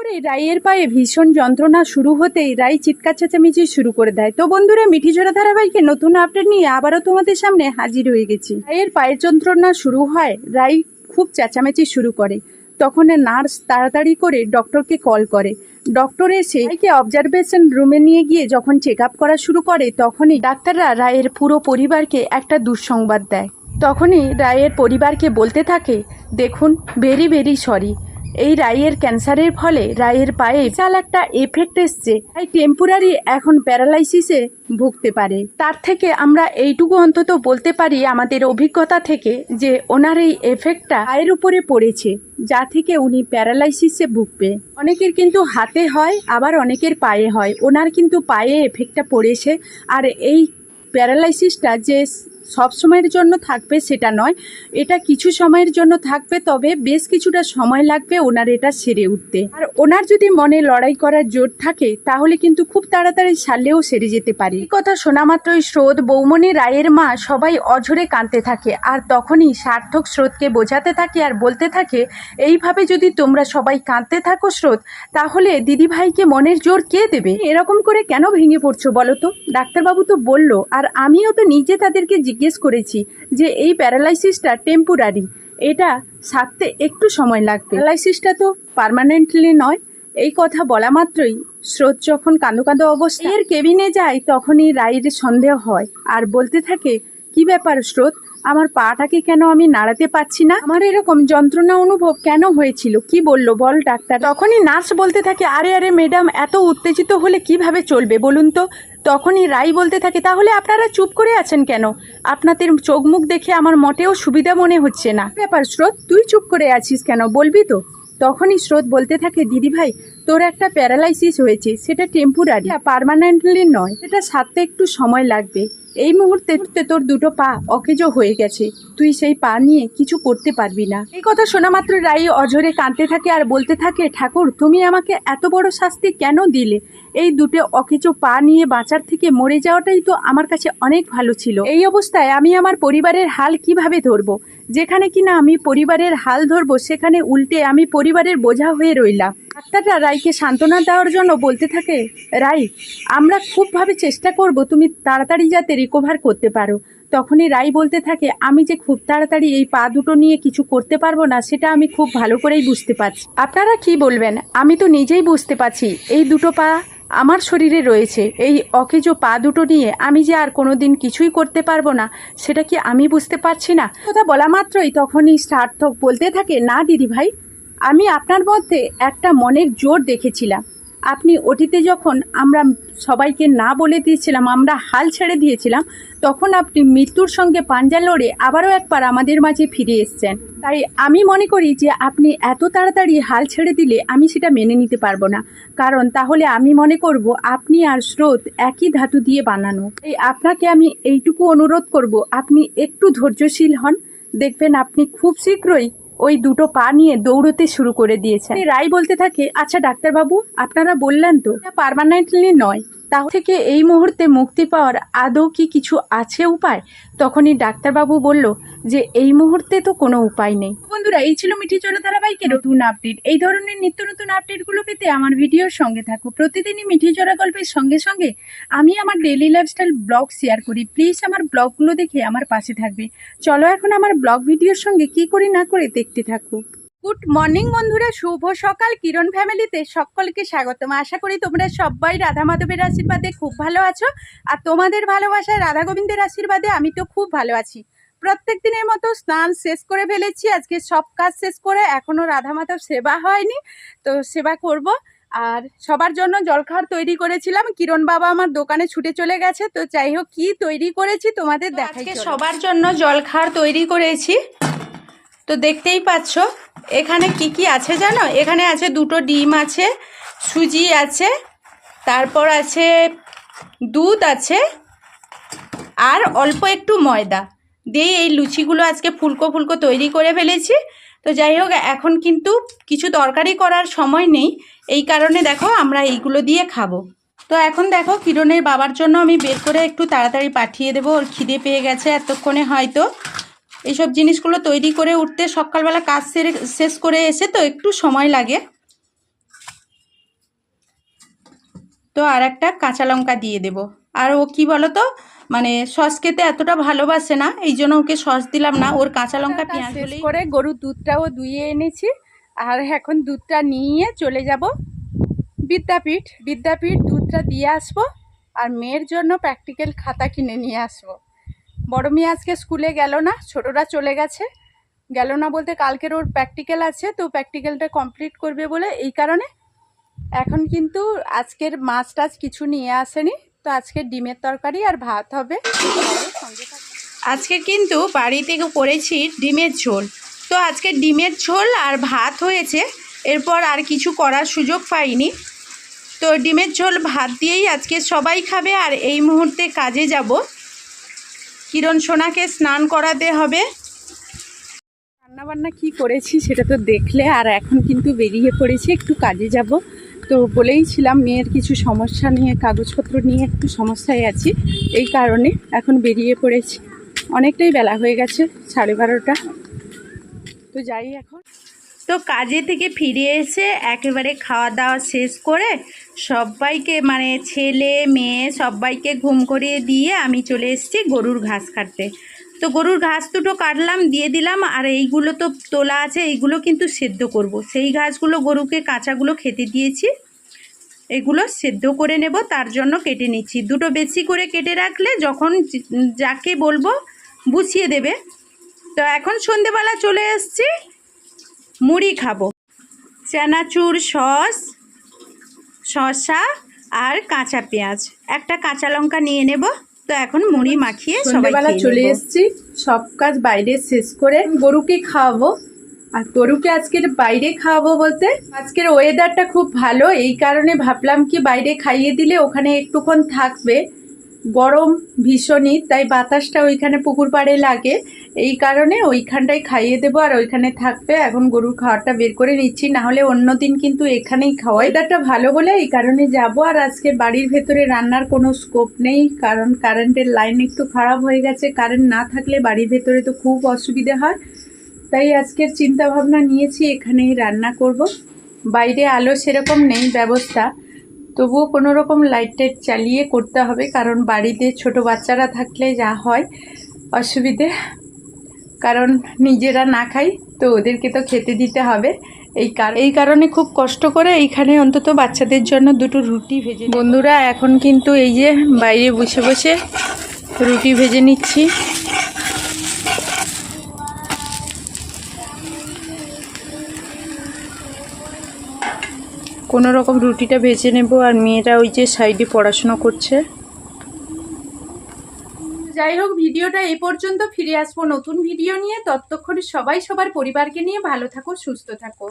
করে রাইয়ের পায়ে ভীষণ যন্ত্রণা শুরু হতেই রাই চিৎকার চেঁচামেচি শুরু করে দেয়। তো বন্ধুরা, মিঠিঝোড়া ধারাবাহিকে নতুন আপডেট নিয়ে আবারও তোমাদের সামনে হাজির হয়ে গেছি। রাইয়ের পায়ের যন্ত্রণা শুরু হয়, রাই খুব চেঁচামেচি শুরু করে। তখন নার্স তাড়াতাড়ি করে ডক্টরকে কল করে। ডক্টর এসে রায়কে অবজারভেশন রুমে নিয়ে গিয়ে যখন চেক আপ করা শুরু করে, তখনই ডাক্তাররা রায়ের পুরো পরিবারকে একটা দুঃসংবাদ দেয়। তখনই রায়ের পরিবারকে বলতে থাকে, দেখুন ভেরি ভেরি সরি এই রায়ের ক্যান্সারের ফলে রায়ের পায়ে বিশাল একটা এফেক্ট এসছে। তাই টেম্পোরারি এখন প্যারালাইসিসে ভুগতে পারে। তার থেকে আমরা এইটুকু অন্তত বলতে পারি আমাদের অভিজ্ঞতা থেকে যে ওনার এই এফেক্টটা পায়ের উপরে পড়েছে, যা থেকে উনি প্যারালাইসিসে ভুগবে। অনেকের কিন্তু হাতে হয়, আবার অনেকের পায়ে হয়। ওনার কিন্তু পায়ে এফেক্টটা পড়েছে। আর এই প্যারালাইসিসটা যে সব সময়ের জন্য থাকবে সেটা নয়। এটা কিছু সময়ের জন্য থাকবে, তবে বেশ কিছুটা সময় লাগবে ওনার এটা সেরে উঠতে। আর ওনার যদি মনে লড়াই করার জোর থাকে, তাহলে কিন্তু খুব তাড়াতাড়ি সারলেও সেরে যেতে পারে। এই কথা শোনা মাত্রই স্রোত বৌমনি রায়ের মা সবাই অঝরে কাঁদতে থাকে, আর তখনই সার্থক স্রোতকে বোঝাতে থাকে আর বলতে থাকে, এইভাবে যদি তোমরা সবাই কাঁদতে থাকো স্রোত, তাহলে দিদিভাইকে মনের জোর কে দেবে? এরকম করে কেন ভেঙে পড়ছো বলো তো? ডাক্তারবাবু তো বলল, আর আমিও তো নিজে তাদেরকে জিজ্ঞেস করেছি যে এই প্যারালাইসিসটা টেম্পোরারি, এটা সারতে একটু সময় লাগবে। প্যারালাইসিসটা তো পারমানেন্টলি নয়, এই কথা বলা মাত্রই স্রোত যখন কাঁদো কাঁদো অবস্থা। এর কেবিনে যায় তখনই রায়ের সন্দেহ হয় আর বলতে থাকে, কি ব্যাপার স্রোত? আমার পাটাকে কেন আমি নাড়াতে পারছি না? আমার এরকম যন্ত্রণা অনুভব কেন হয়েছিল? কি বলল? বল, ডাক্তার। তখনই নার্স বলতে থাকে, আরে আরে, ম্যাডাম, এত উত্তেজিত হলে কীভাবে চলবে বলুন তো? তখনই রাই বলতে থাকে, তাহলে আপনারা চুপ করে আছেন কেন? আপনাদের চোখ মুখ দেখে আমার মোটেও সুবিধা মনে হচ্ছে না। ব্যাপার, স্রোত? তুই চুপ করে আছিস কেন? বলবি তো? তখনই স্রোত বলতে থাকে, দিদি ভাই তোর একটা প্যারালাইসিস হয়েছে, সেটা টেম্পোরারি পার্মানেন্টলি নয়। সেটা সারতে একটু সময় লাগবে। এই মুহূর্তে তোর দুটো পা অকেজো হয়ে গেছে। তুই সেই পা নিয়ে কিছু করতে পারবি না। এই কথা শোনা মাত্র রাই অঝরে কাঁদতে থাকে আর বলতে থাকে, ঠাকুর, তুমি আমাকে এত বড় শাস্তি কেন দিলে? এই দুটো অকেজো পা নিয়ে বাঁচার থেকে মরে যাওয়াটাই তো আমার কাছে অনেক ভালো ছিল। এই অবস্থায় আমি আমার পরিবারের হাল কীভাবে ধরবো? যেখানে কিনা আমি পরিবারের হাল ধরবো, সেখানে উল্টে আমি পরিবারের বোঝা হয়ে রইলাম। ডাক্তাররা রাইকে সান্ত্বনা দেওয়ার জন্য বলতে থাকে রাই আমরা খুবভাবে চেষ্টা করব তুমি তাড়াতাড়ি যাতে রিকভার করতে পারো। তখনই রাই বলতে থাকে, আমি যে খুব তাড়াতাড়ি এই পা দুটো নিয়ে কিছু করতে পারব না, সেটা আমি খুব ভালো করেই বুঝতে পারছি। আপনারা কি বলবেন? আমি তো নিজেই বুঝতে পারছি, এই দুটো পা আমার শরীরে রয়েছে, এই অকেজো পা দুটো নিয়ে আমি যে আর কোনো দিন কিছুই করতে পারব না, সেটা কি আমি বুঝতে পারছি না? কথা বলা মাত্রই তখনই সার্থক বলতে থাকে, না দিদি ভাই আমি আপনার মধ্যে একটা মনের জোর দেখেছিলাম। আপনি ওটিতে যখন আমরা সবাইকে না বলে দিয়েছিলাম, আমরা হাল ছেড়ে দিয়েছিলাম, তখন আপনি মৃত্যুর সঙ্গে পাঞ্জা লড়ে আবারও একবার আমাদের মাঝে ফিরে এসছেন। তাই আমি মনে করি যে আপনি এত তাড়াতাড়ি হাল ছেড়ে দিলে আমি সেটা মেনে নিতে পারব না। কারণ তাহলে আমি মনে করব আপনি আর স্রোত একই ধাতু দিয়ে বানানো। এই আপনাকে আমি এইটুকু অনুরোধ করব, আপনি একটু ধৈর্যশীল হন। দেখবেন আপনি খুব শীঘ্রই ওই দুটো পা নিয়ে দৌড়তে শুরু করে দিয়েছে। রাই বলতে থাকে আচ্ছা ডাক্তারবাবু, আপনারা বললেন তো পারমানেন্টলি নয়। তার থেকে এই মুহূর্তে মুক্তি পাওয়ার আদৌ কি কিছু আছে উপায়? তখনই ডাক্তারবাবু বলল যে, এই মুহূর্তে তো কোনো উপায় নেই। বন্ধুরা, এই ছিল মিঠি চলো ধারাবাহিকের নতুন আপডেট। এই ধরনের নিত্য নতুন আপডেটগুলো পেতে আমার ভিডিওর সঙ্গে থাকো। প্রতিদিনই মিঠি চড়া গল্পের সঙ্গে সঙ্গে আমি আমার ডেলি লাইফস্টাইল ব্লগ শেয়ার করি। প্লিজ আমার ব্লগগুলো দেখে আমার পাশে থাকবে। চলো এখন আমার ব্লগ ভিডিওর সঙ্গে কি করি না করে দেখতে থাকো। গুড মর্নিং বন্ধুরা শুভ সকাল। কিরণ ফ্যামিলিতে সকলকে স্বাগতম। আশা করি তোমরা সবাই রাধা মাধবের আশীর্বাদে খুব ভালো আছো। আর তোমাদের ভালোবাসায় রাধা গোবিন্দের আশীর্বাদে আমি তো খুব ভালো আছি। প্রত্যেক দিনের মতো স্নান শেষ করে ফেলেছি। আজকে সব কাজ শেষ করে এখনও রাধা মাধব সেবা হয়নি তো সেবা করব। আর সবার জন্য জলখাবার তৈরি করেছিলাম। কিরণ বাবা আমার দোকানে ছুটে চলে গেছে তো যাই হোক কি তৈরি করেছি তোমাদের দেখাই সবার জন্য জলখাবার তৈরি করেছি। তো দেখতেই পাচ্ছ এখানে কি কি আছে জানো? এখানে আছে দুটো ডিম আছে, সুজি আছে, তারপর আছে দুধ আছে, আর অল্প একটু ময়দা। দিয়ে এই লুচিগুলো আজকে ফুলকো ফুলকো তৈরি করে ফেলেছি। তো যাই হোক, এখন কিন্তু কিছু তরকারি করার সময় নেই। এই কারণে দেখো আমরা এইগুলো দিয়ে খাব। তো এখন দেখো কিরণের বাবার জন্য আমি বের করে একটু তাড়াতাড়ি পাঠিয়ে দেবো। ওর খিদে পেয়ে গেছে এতক্ষণে হয়তো। এইসব জিনিসগুলো তৈরি করে উঠতে সকালবেলা কাজ সেরে শেষ করে এসে তো একটু সময় লাগে। তো আর একটা কাঁচা লঙ্কা দিয়ে দেব। আর ও কি বলো তো মানে সস খেতে এতটা ভালোবাসে না এই জন্য ওকে সস দিলাম না। ওর কাঁচা লঙ্কা পেঁয়াজ করে গরুর দুধটাও দুইয়ে এনেছি। আর এখন দুধটা নিয়ে চলে যাব বিদ্যাপীঠ। বিদ্যাপীঠ দুধটা দিয়ে আসব। আর মেয়ের জন্য প্র্যাকটিক্যাল খাতা কিনে নিয়ে আসব। বড় মেয়ে আজকে স্কুলে গেল না, ছোটরা চলে গেছে। গেল না বলতে কালকের ওর প্র্যাকটিক্যাল আছে, তো প্র্যাকটিক্যালটা কমপ্লিট করবে বলে এই কারণে। এখন কিন্তু আজকের মাছ টাছ কিছু নিয়ে আসেনি, তো আজকে ডিমের তরকারি আর ভাত হবে। আজকে কিন্তু বাড়ি থেকে করেছি ডিমের ঝোল। তো আজকে ডিমের ঝোল আর ভাত হয়েছে, এরপর আর কিছু করার সুযোগ পাইনি। তো ডিমের ঝোল ভাত দিয়েই আজকে সবাই খাবে আর এই মুহূর্তে কাজে যাব। কিরণ সোনাকে স্নান করাতে হবে। রান্নাবান্না কি করেছি সেটা তো দেখলে, আর এখন কিন্তু বেরিয়ে পড়েছি, একটু কাজে যাব। তো বলেইছিলাম মেয়ের কিছু সমস্যা নিয়ে, কাগজপত্র নিয়ে একটু সমস্যায় আছি, এই কারণে এখন বেরিয়ে পড়েছি। অনেকটাই বেলা হয়ে গেছে, সাড়ে বারোটা। তো যাই এখন। তো কাজে থেকে ফিরে এসে একেবারে খাওয়া দাওয়া শেষ করে সবাইকে মানে ছেলে, মেয়ে সবাইকে ঘুম করিয়ে দিয়ে আমি চলে এসেছি গরুর ঘাস কাটতে। তো গরুর ঘাস দুটো কাটলাম, দিয়ে দিলাম, আর এইগুলো তো তোলা আছে, এইগুলো কিন্তু সেদ্ধ করব। সেই ঘাসগুলো, গরুকে, কাঁচাগুলো খেতে দিয়েছি। এগুলো সেদ্ধ করে নেব, তার জন্য কেটে নিচ্ছি। দুটো বেশি করে কেটে রাখলে যখন যাকে বলব, বুঝিয়ে দেবে। তো এখন সন্ধেবেলা চলে এসেছি। মুড়ি খাব। চানাচুর সস শসা আর কাঁচা পেঁয়াজ। একটা কাঁচা লঙ্কা নিয়ে নেব। তো এখন মুড়ি মাখিয়ে সবাই সন্ধ্যেবেলা খেয়ে চলে। এসেছি। সব কাজ বাইরে শেষ করে গরুকে খাওয়াবো। আর গরুকে আজকের বাইরে খাওয়াবো বলতে আজকের ওয়েদারটা খুব ভালো। এই কারণে ভাবলাম কি বাইরে খাইয়ে দিলে ওখানে একটুক্ষণ থাকবে। গরম ভীষণই তাই বাতাসটা ওইখানে পুকুর পাড়ে লাগে। এই কারণে ওইখানটায় খাইয়ে দেবো আর ওইখানে থাকবে। এখন গরুর খাওয়ারটা বের করে নিচ্ছি, না হলে অন্য দিন কিন্তু এখানেই খাওয়া। ওয়েদারটা ভালো বলে এই কারণে যাব, আর আজকে বাড়ির ভেতরে রান্নার কোনো স্কোপ নেই, কারণ কারেন্টের লাইন একটু খারাপ হয়ে গেছে। কারেন্ট না থাকলে বাড়ির ভেতরে তো খুব অসুবিধে হয়। তাই আজকের চিন্তা ভাবনা নিয়েছি, এখানেই রান্না করব। বাইরে আলো সেরকম নেই, ব্যবস্থা। তবুও কোনো রকম লাইট টাইট চালিয়ে করতে হবে, কারণ বাড়িতে ছোট বাচ্চারা থাকলে যা হয় অসুবিধে। কারণ নিজেরা না খাই, তো ওদেরকে তো খেতে দিতে হবে। এই এই কারণে খুব কষ্ট করে এইখানে অন্তত বাচ্চাদের জন্য দুটো রুটি ভেজে বন্ধুরা, এখন কিন্তু এই যে বাইরে বসে বসে রুটি ভেজে নিচ্ছি। কোনো রকম রুটিটা ভেজে নেব আর মেয়েরা ওই যে সাইডে পড়াশুনো করছে। যাই হোক, ভিডিওটা এই পর্যন্ত ফিরে আসব নতুন ভিডিও নিয়ে। ততক্ষণে সবাই সবার পরিবারকে নিয়ে ভালো থাকো, সুস্থ থাকো।